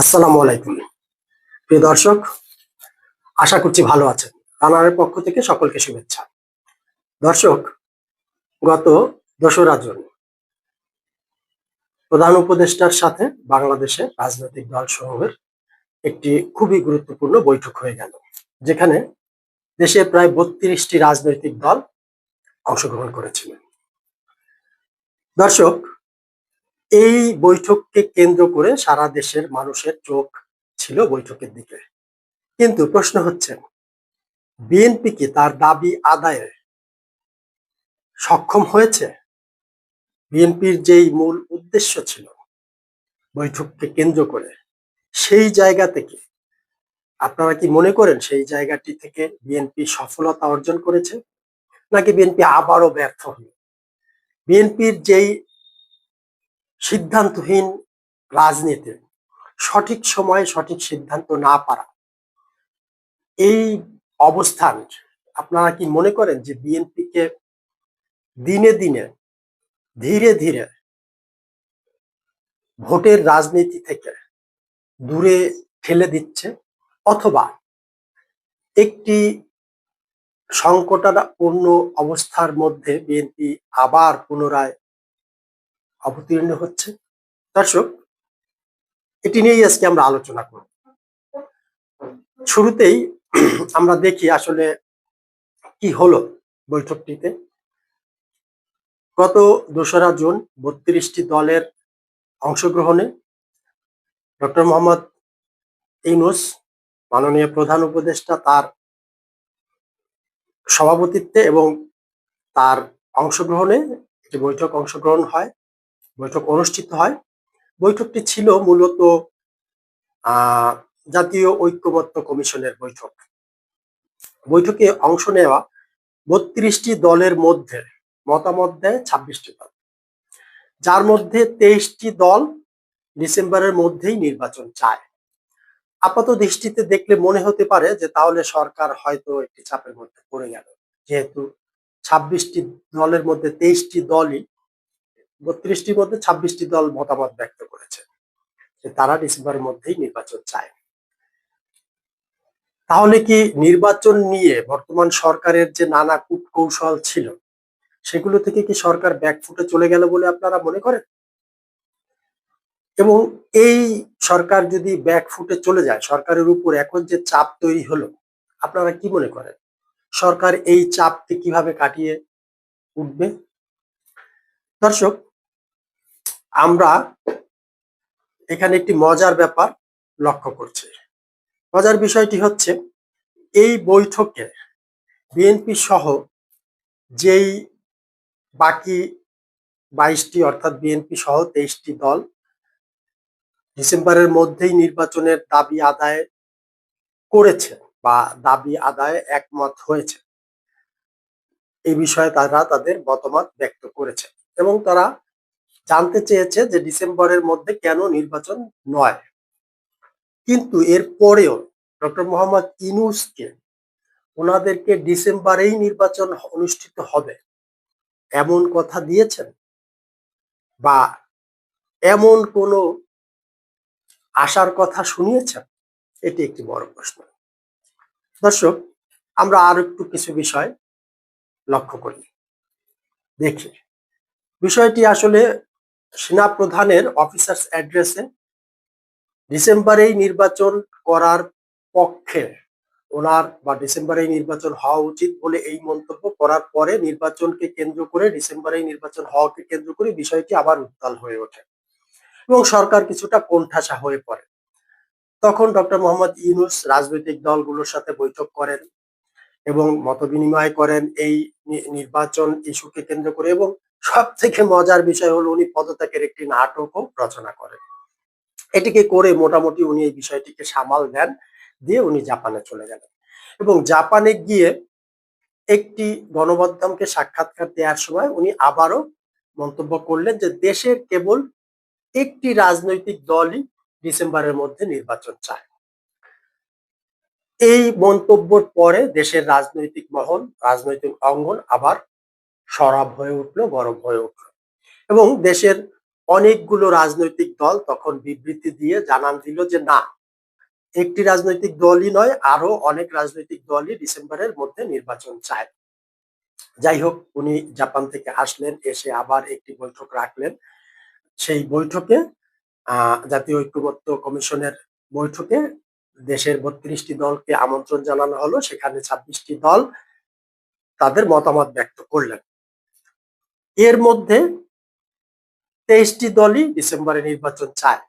আসসালামু আলাইকুম। প্রিয় দর্শক, আশা করছি ভালো আছেন। রানারের পক্ষ থেকে সকলকে শুভেচ্ছা। দর্শক, গত দোসরা জুন প্রধান উপদেষ্টার সাথে বাংলাদেশে রাজনৈতিক দল সমূহের একটি খুবই গুরুত্বপূর্ণ বৈঠক হয়ে গেল, যেখানে দেশে প্রায় বত্রিশটি রাজনৈতিক দল অংশগ্রহণ করেছিলেন। দর্শক এই বৈঠককে কেন্দ্র করে সারা দেশের মানুষের চোখ ছিল বৈঠকের দিকে। কিন্তু প্রশ্ন হচ্ছে, বিএনপি কি তার দাবি আদায়ে সক্ষম হয়েছে? বিএনপির যেই মূল উদ্দেশ্য ছিল বৈঠককে কেন্দ্র করে, সেই জায়গা থেকে, আপনারা কি মনে করেন সেই জায়গাটি থেকে বিএনপি সফলতা অর্জন করেছে? নাকি বিএনপি আবারও ব্যর্থ হলো? বিএনপির যেই সিদ্ধান্তহীন রাজনীতি সঠিক সময়ে সঠিক সিদ্ধান্ত না পারা। এই অবস্থান, আপনারা কি মনে করেন যে বিএনপিকে দিনে দিনে, ধীরে ধীরে ভোটের রাজনীতি থেকে দূরে ঠেলে দিচ্ছে অথবা একটি সংকটাপূর্ণ অবস্থার মধ্যে বিএনপি আবার পুনরায় অবতীর্ণ হচ্ছে। দর্শক, এটি নিয়েই আজকে আমরা আলোচনা করব। শুরুতেই আমরা দেখি আসলে কি হলো বৈঠকটিতে। গত দোসরা জুন বত্রিশটি দলের অংশগ্রহণে ডক্টর মোহাম্মদ ইউনুস, মাননীয় প্রধান উপদেষ্টা তার সভাপতিত্বে এবং তার অংশগ্রহণে একটি বৈঠক অংশগ্রহণ হয়। বৈঠক অনুষ্ঠিত হয়। বৈঠকটি ছিল মূলত জাতীয় ঐক্যমত্য কমিশনের বৈঠক। বৈঠকে অংশ নেওয়া বত্রিশটি দলের মধ্যে মতামত দেয় ছাব্বিশটি দল। যার মধ্যে তেইশটি দল ডিসেম্বরের মধ্যেই নির্বাচন চায়। আপাত দৃষ্টিতে দেখলে মনে হতে পারে যে তাহলে সরকার হয়তো একটি চাপের মধ্যে পড়ে গেল। যেহেতু ছাব্বিশটি দলের মধ্যে তেইশটি দলই বত্রিশটির মধ্যে ছাব্বিশটি দল মতামত ব্যক্ত করেছে। যে তারা ডিসেম্বরের মধ্যেই নির্বাচন চায়। তাহলে কি নির্বাচন নিয়ে বর্তমান সরকারের যে নানা কূট কৌশল ছিল, সেগুলো থেকে কি সরকার ব্যাকফুটে চলে গেল বলে আপনারা মনে করেন? এবং এই সরকার যদি ব্যাকফুটে চলে যায়, সরকারের উপর এখন যে চাপ তৈরি হলো, আপনারা কি মনে করেন? সরকার এই চাপকে কীভাবে কাটিয়ে উঠবে? দর্শক আমরা এখানে একটি মজার ব্যাপার লক্ষ্য করছি। মজার বিষয়টি হচ্ছে, এই বৈঠকে বিএনপি সহ যেই বাকি বাইশটি অর্থাৎ বিএনপি সহ তেইশটি দল ডিসেম্বরের মধ্যেই নির্বাচনের দাবি আদায় করেছে বা দাবি আদায়ে একমত হয়েছে। এই বিষয়ে তারা তাদের মতামত ব্যক্ত করেছে এবং তারা জানতে চেয়েছে যে ডিসেম্বরের মধ্যে কেন নির্বাচন নয়। কিন্তু এর পরেও ডক্টর মোহাম্মদ ইনুসকে ওনাদেরকে ডিসেম্বরেই নির্বাচন অনুষ্ঠিত হবে এমন কথা দিয়েছেন বা এমন কোনো আশার কথা শুনিয়েছেন, এটি একটি বড় প্রশ্ন। দর্শক, আমরা আর একটু কিছু বিষয় লক্ষ্য করি। দেখি। বিষয়টি আসলে সেনা প্রধানের অফিসার্স অ্যাড্রেসে ডিসেম্বরেই নির্বাচন করার পক্ষে ওনার বা ডিসেম্বরেই নির্বাচন হওয়া উচিত বলে এই মন্তব্য করার পরে নির্বাচনকে কেন্দ্র করে, ডিসেম্বরেই নির্বাচন হওয়াকে কেন্দ্র করে বিষয়টি আবার উত্তাল হয়ে ওঠে এবং সরকার কিছুটা কোণঠাসা হয়ে পড়ে। তখন ডক্টর মোহাম্মদ ইউনুস রাজনৈতিক দলগুলোর সাথে বৈঠক করেন এবং মত বিনিময় করেন এই নির্বাচন ইস্যুকে কেন্দ্র করে এবং সব থেকে মজার বিষয় হলো উনি পদত্যাগের একটি নাটকও রচনা করেন। এটিকে করে মোটামুটি উনি এই বিষয়টিকে সামাল দেন, দিয়ে উনি জাপানে চলে গেলেন। এবং জাপানে গিয়ে একটি গণমাধ্যমকে সাক্ষাৎকার দেওয়ার সময় উনি আবারও মন্তব্য করলেন যে দেশের কেবল একটি রাজনৈতিক দলই ডিসেম্বরের মধ্যে নির্বাচন চায়। এই মন্তব্যের পরে দেশের রাজনৈতিক মহল, রাজনৈতিক অঙ্গন আবার সরাব হয়ে উঠল, গরম হয়ে উঠল। এবং দেশের অনেকগুলো রাজনৈতিক দল তখন বিবৃতি দিয়ে জানান দিল যে, না, একটি রাজনৈতিক দলই নয় আরও অনেক রাজনৈতিক দলই ডিসেম্বরের মধ্যে নির্বাচন চায়। যাই হোক, উনি জাপান থেকে আসলেন, এসে আবার একটি বৈঠক রাখলেন। সেই বৈঠকে জাতীয় ঐক্যমত্য কমিশনের বৈঠকে দেশের বত্রিশটি দলকে আমন্ত্রণ জানানো হলো। সেখানে ছাব্বিশটি দল তাদের মতামত ব্যক্ত করলেন। এর মধ্যে তেইশটি দলই ডিসেম্বরে নির্বাচন চায়।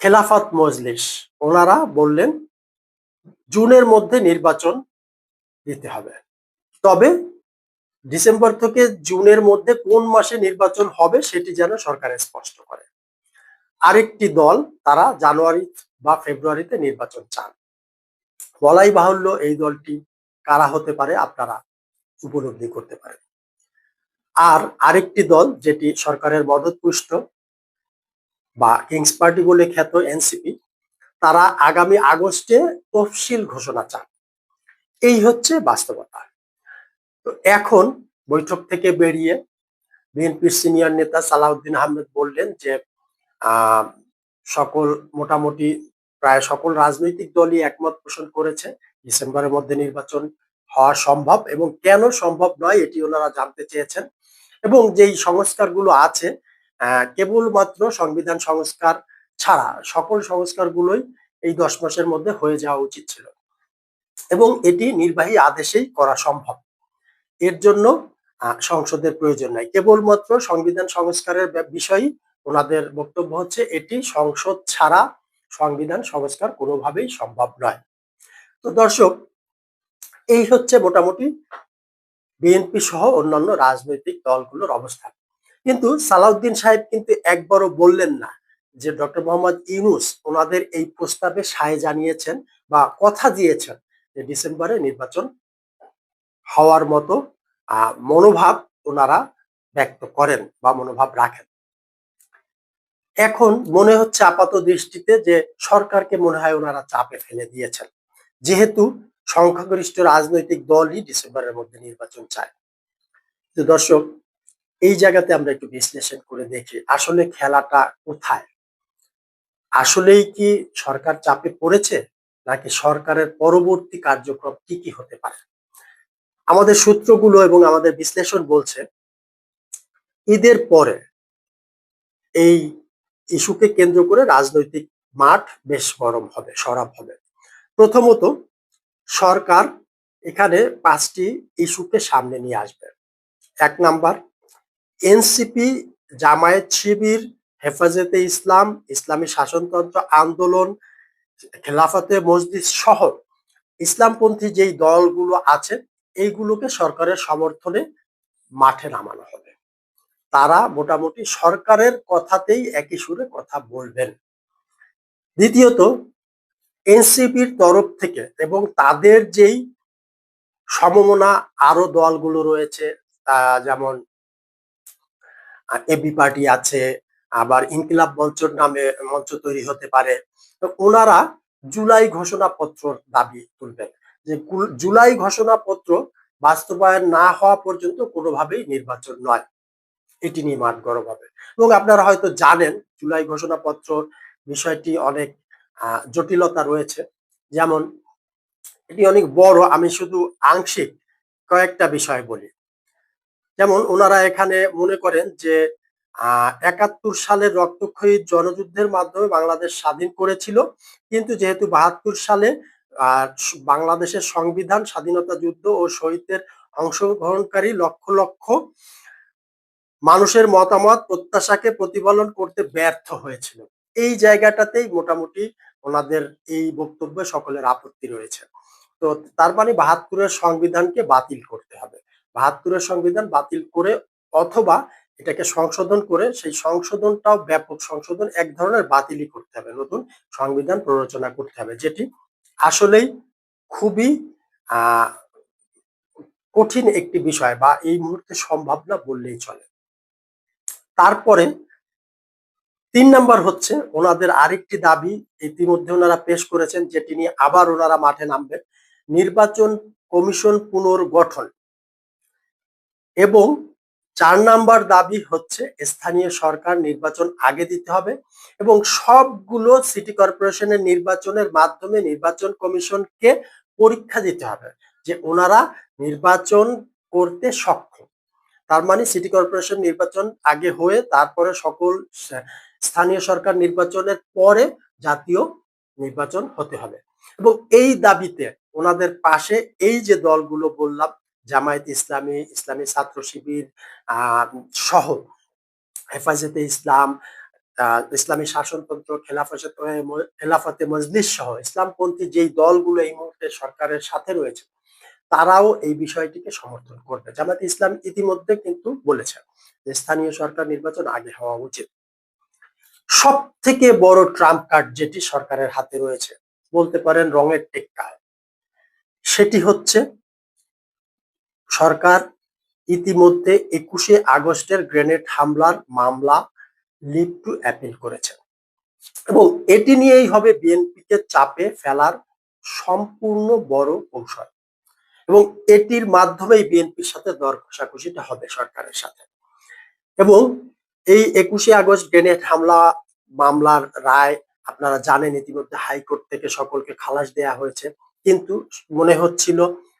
খেলাফত মজলিস, ওনারা বললেন, জুনের মধ্যে নির্বাচন দিতে হবে। তবে ডিসেম্বর থেকে জুনের মধ্যে কোন মাসে নির্বাচন হবে সেটি যেন সরকার স্পষ্ট করে। আরেকটি দল, তারা জানুয়ারি বা ফেব্রুয়ারিতে নির্বাচন চান। বলাই বাহুল্য এই দলটি কারা হতে পারে আপনারা উপলব্ধি করতে পারেন। আর আরেকটি দল যেটি সরকারের মদতপুষ্ট বা কিংস পার্টি বলে খ্যাত এনসিপি, তারা আগামী আগস্টে তফসিল ঘোষণা চান। এই হচ্ছে বাস্তবতা। তো এখন বৈঠক থেকে বেরিয়ে বিএনপির সিনিয়র নেতা সালাউদ্দিন আহমেদ বললেন যে সকল মোটামুটি প্রায় সকল রাজনৈতিক দলই একমত পোষণ করেছে, ডিসেম্বরের মধ্যে নির্বাচন হওয়া সম্ভব এবং কেন সম্ভব নয় এটি ওনারা জানতে চেয়েছেন। এবং যেই সংস্কারগুলো আছে কেবলমাত্র সংবিধান সংস্কার ছাড়া সকল সংস্কারগুলোই এই দশ মাসের মধ্যে হয়ে যাওয়া উচিত ছিল। এবং এটি নির্বাহী আদেশেই করা সম্ভব। এর জন্য সংসদের প্রয়োজন নাই। কেবলমাত্র সংবিধান সংস্কারের বিষয়ই ওনাদের বক্তব্য হচ্ছে, এটি সংসদ ছাড়া সংবিধান সংস্কার কোনোভাবেই সম্ভব নয়। তো দর্শক, এই হচ্ছে মোটামুটি বিএনপি সহ অন্যান্য রাজনৈতিক দলগুলোর অবস্থান। কিন্তু সালাউদ্দিন সাহেব কিন্তু একবারও বললেন না যে ডক্টর মোহাম্মদ ইউনুস ওনাদের এই প্রস্তাবে সায় জানিয়েছেন বা কথা দিয়েছেন যে ডিসেম্বরে নির্বাচন হওয়ার মতো মনোভাব ওনারা ব্যক্ত করেন বা মনোভাব রাখেন। এখন মনে হচ্ছে আপাত দৃষ্টিতে যে সরকারকে মনে হয় ওনারা চাপে ফেলে দিয়েছেন। যেহেতু সংখ্যাগরিষ্ঠ রাজনৈতিক দলই ডিসেম্বরের মধ্যে নির্বাচন চায়। তো দর্শক, এই জায়গাতে আমরা একটু বিশ্লেষণ করে দেখি, আসলে খেলাটা কোথায়? আসলেই কি সরকার চাপে পড়েছে, নাকি সরকারের পরবর্তী কার্যক্রম কি কি হতে পারে? আমাদের সূত্রগুলো এবং আমাদের বিশ্লেষণ বলছে, ঈদের পরে এই ইস্যুকে কেন্দ্র করে রাজনৈতিক মাঠ বেশ গরম হবে, সরব হবে। প্রথমত সরকার এখানে পাঁচটি ইস্যুকে সামনে নিয়ে আসবে। এক নাম্বার, এনসিপি জামায়াত শিবির, হেফাজতে ইসলাম, ইসলামী শাসনতন্ত্র আন্দোলন, খেলাফতে মসজিদ সহ ইসলামপন্থী যেই দলগুলো আছে, এইগুলোকে সরকারের সমর্থনে মাঠে নামানো হবে। তারা মোটামুটি সরকারের কথাতেই একই সুরে কথা বলবেন। দ্বিতীয়ত এনসিপির তরফ থেকে এবং তাদের যেই সমমনা আরও দলগুলো রয়েছে যেমন এবি পার্টি আছে, আবার ইনকিলাব মঞ্চর নামে মঞ্চ তৈরি হতে পারে। তো ওনারা জুলাই ঘোষণাপত্র দাবি তুলবেন যে জুলাই ঘোষণাপত্র বাস্তবায়ন না হওয়া পর্যন্ত কোনোভাবেই নির্বাচন নয়। এটি নিয়ে মাঠ গরম হবে। এবং আপনারা হয়তো জানেন, জুলাই ঘোষণাপত্র বিষয়টি অনেক জটিলতা রয়েছে। যেমন, এটি অনেক বড়, আমি শুধু আংশিক কয়েকটা বিষয় বলি। যেমন, ওনারা এখানে মনে করেন যে একাত্তর সালের রক্তক্ষয়ী জনযুদ্ধের মাধ্যমে বাংলাদেশ স্বাধীন করেছিল। কিন্তু যেহেতু বাহাত্তর সালে বাংলাদেশের সংবিধান, স্বাধীনতা যুদ্ধ ও শহীদদের অংশগ্রহণকারী লক্ষ লক্ষ মানুষের মতামত, প্রত্যাশাকে প্রতিফলন করতে ব্যর্থ হয়েছিল। এই জায়গাটাতেই মোটামুটি ওনাদের এই বক্তব্যে সকলের আপত্তি রয়েছে। তো তার মানে বাহাত্তরের সংবিধানকে বাতিল করতে হবে। বাহাত্তরের সংবিধান বাতিল করে অথবা এটাকে সংশোধন করে সেই সংশোধনটাও ব্যাপক সংশোধন এক ধরনের বাতিলই করতে হবে। নতুন সংবিধান প্ররোচনা করতে হবে, যেটি আসলেই খুবই কঠিন একটি বিষয় বা এই মুহূর্তে সম্ভাবনা বললেই চলে। তারপরে তিন নাম্বার হচ্ছে ওনাদের আরেকটি দাবি ইতিমধ্যে ওনারা পেশ করেছেন যেটি নিয়ে আবার ওনারা মাঠে নামবেন। নির্বাচন কমিশন পুনর্গঠন। এবং চার নাম্বার দাবি হচ্ছে স্থানীয় সরকার নির্বাচন আগে দিতে হবে এবং সবগুলো সিটি কর্পোরেশনের নির্বাচনের মাধ্যমে নির্বাচন কমিশনকে পরীক্ষা দিতে হবে যে ওনারা নির্বাচন করতে সক্ষম। তার মানে সিটি কর্পোরেশন নির্বাচন আগে হয়ে তারপরে সকল স্থানীয় সরকার নির্বাচনের পরে জাতীয় নির্বাচন হতে হবে। এবং এই দাবিতে ওনাদের পাশে এই যে দলগুলো বললাম, জামায়াত ইসলামী ইসলামী ছাত্র শিবির সহ হেফাজতে ইসলাম ইসলামী শাসনতন্ত্র, খেলাফত খেলাফতে মজলিস সহ ইসলামপন্থী যেই দলগুলো এই মুহূর্তে সরকারের সাথে রয়েছে, তারাও এই বিষয়টিকে সমর্থন করবে। জামাত ইসলাম ইতিমধ্যে কিন্তু বলেছে যে, স্থানীয় সরকার নির্বাচন আগে হওয়া উচিত। সব থেকে বড় ট্রাম্প কার্ড যেটি সরকারের হাতে রয়েছে, বলতে পারেন রঙের টেক্কা সেটি হচ্ছে, সরকার ইতিমধ্যে একুশে আগস্টের গ্রেনেড হামলার মামলা লিভ টু অ্যাপিল করেছে। এবং এটি নিয়েই হবে বিএনপিকে চাপে ফেলার সম্পূর্ণ বড় কৌশল। এবং এটির মাধ্যমেই বিএনপির সাথে দর কষাকষিটা হবে সরকারের সাথে। এবং এই একুশে আগস্ট গ্রেনেড হামলা, মামলার রায় আপনারা জানেন ইতিমধ্যে হাইকোর্ট থেকে সকলকে খালাস দেয়া হয়েছে। কিন্তু মনে হচ্ছিল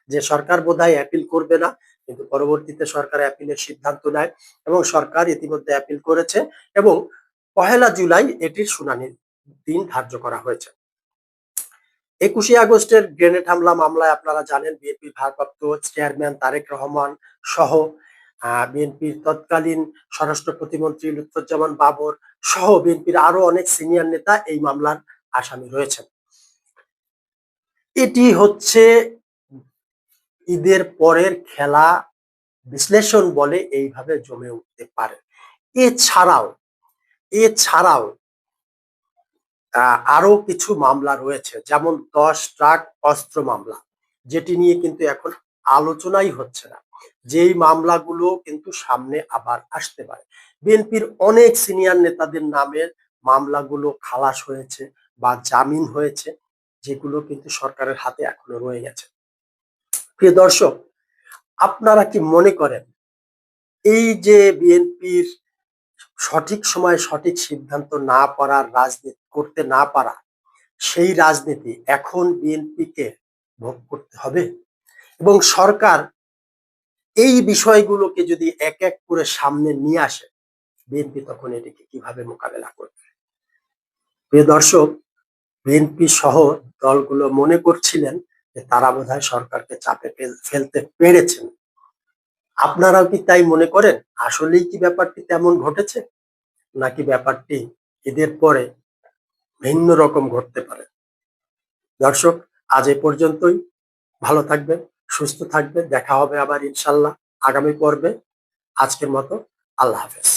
যে সরকার বোধহয় অ্যাপিল করবে না, কিন্তু পরবর্তীতে সরকার অ্যাপিলের সিদ্ধান্ত নেয় এবং সরকার ইতিমধ্যে অ্যাপিল করেছে এবং পহেলা জুলাই এটির শুনানির দিন ধার্য করা হয়েছে। একুশে আগস্টের গ্রেনেড হামলা মামলায় আপনারা জানেন বিএনপির ভারপ্রাপ্ত চেয়ারম্যান তারেক রহমান সহ বিএনপির তৎকালীন স্বরাষ্ট্র প্রতিমন্ত্রী লুৎফুজ্জামান বাবর সহ বিএনপির আরও অনেক সিনিয়র নেতা এই মামলার আসামি রয়েছেন এটি হচ্ছে ঈদের পরের খেলা বিশ্লেষণ বলে এইভাবে জমে উঠতে পারে। এছাড়াও এছাড়াও আরও কিছু মামলা রয়েছে, যেমন দশ ট্রাক অস্ত্র মামলা, যেটি নিয়ে কিন্তু এখন আলোচনাই হচ্ছে না। যেই মামলাগুলো কিন্তু সামনে আবার আসতে পারে। বিএনপির অনেক সিনিয়র নেতাদের নামের মামলাগুলো খালাস হয়েছে বা জামিন হয়েছে, যেগুলো কিন্তু সরকারের হাতে এখনও রয়ে গেছে। প্রিয় দর্শক, আপনারা কি মনে করেন, এই যে বিএনপির সঠিক সময়ে সঠিক সিদ্ধান্ত না পারার রাজনীতি, করতে না পারা, সেই রাজনীতি এখন বিএনপিকে ভোগ করতে হবে? এবং সরকার এই বিষয়গুলোকে যদি এক এক করে সামনে নিয়ে আসে বিএনপি তখন এটিকে কীভাবে মোকাবেলা করবে? প্রিয় দর্শক বিএনপি সহ দলগুলো মনে করছিলেন যে তারা বোধ সরকারকে চাপে ফেলতে পেরেছেন। আপনারাও কি তাই মনে করেন? আসলেই কি ব্যাপারটি তেমন ঘটেছে? নাকি ব্যাপারটি এদের পরে ভিন্ন রকম ঘটতে পারে? দর্শক, আজ এ পর্যন্তই। ভালো থাকবেন। সুস্থ থাকবে দেখা হবে আবার ইনশাল্লাহ আগামী পর্বে। আজকের মতো আল্লাহ হাফেজ।